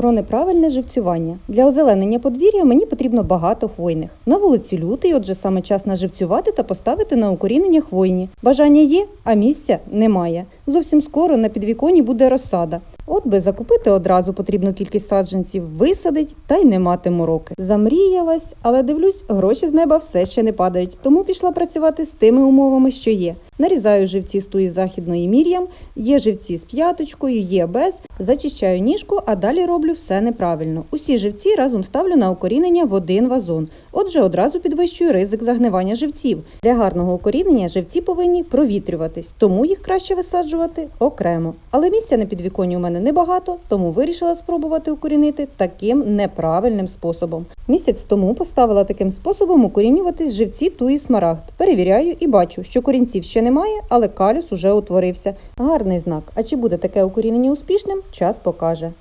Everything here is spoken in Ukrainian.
Про неправильне живцювання. Для озеленення подвір'я мені потрібно багато хвойних. На вулиці лютий, отже, саме час наживцювати та поставити на укорінення хвойні. Бажання є, а місця немає. Зовсім скоро на підвіконі буде розсада. От би закупити одразу потрібну кількість саджанців, висадить та й не мати мороки. Замріялась, але дивлюсь, гроші з неба все ще не падають, тому пішла працювати з тими умовами, що є. Нарізаю живці з туї західної мір'ям, є живці з п'яточкою, є без. Зачищаю ніжку, а далі роблю все неправильно. Усі живці разом ставлю на укорінення в один вазон. Отже, одразу підвищую ризик загнивання живців. Для гарного укорінення живці повинні провітрюватись, тому їх краще висаджувати окремо. Але місця на підвіконні у мене небагато, тому вирішила спробувати укорінити таким неправильним способом. Місяць тому поставила таким способом укорінюватись живці туї смарагд. Перевіряю і бачу, що корінців ще немає, але калюс уже утворився. Гарний знак. А чи буде таке укорінення успішним? Час покаже.